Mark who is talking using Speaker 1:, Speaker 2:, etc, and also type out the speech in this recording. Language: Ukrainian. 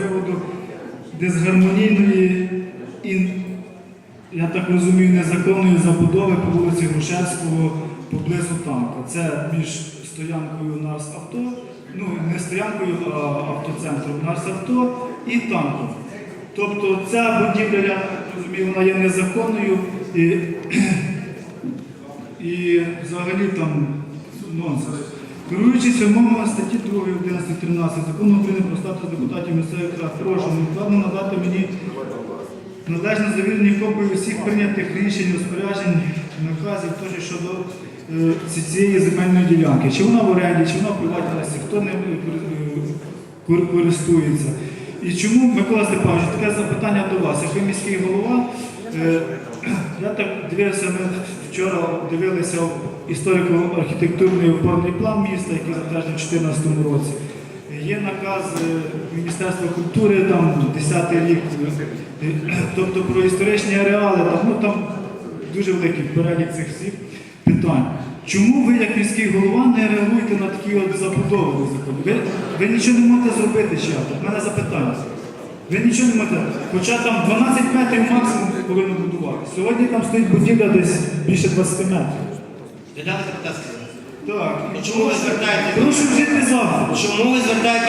Speaker 1: приводу дисгармонійної і, я так розумію, незаконної забудови по вулиці Грушевського поблизу танка. Це між стоянкою Нарс авто, ну не стоянкою, а автоцентром Нарс авто і танком. Тобто ця будівля, я розумію, вона є незаконною і, і взагалі там нонсенс. Керуючись умовами статті 2, 11, 13 закону України про статус депутатів місцевих рад, прошу невідкладно надати мені належно завірені копії усіх прийнятих рішень, розпоряджень, наказів тощо щодо е, цієї земельної ділянки. Чи вона в оренді, чи вона в приватності, хто ним е, користується. І чому, Микола Степанович, таке запитання до вас, як ви міський голова, е, я так дивився, ми вчора дивилися історико-архітектурний опорний план міста, який затверджений в 2014 році. Є наказ е, Міністерства культури, там 10 рік, тобто про історичні ареали, там, ну, там дуже великий перелік цих всіх питань. Чому ви, як міський голова, не реагуєте на такі от забудови? Ви, ви нічого не можете зробити ще. У мене запитання. Ви нічого не можете. Хоча там 12 метрів максимум повинно будувати. Сьогодні там стоїть будівля десь більше 20 метрів.
Speaker 2: Така.
Speaker 1: Так.
Speaker 2: І чому ви звертаєте?
Speaker 1: Прошу жити завтра.
Speaker 2: Чому ви звертаєте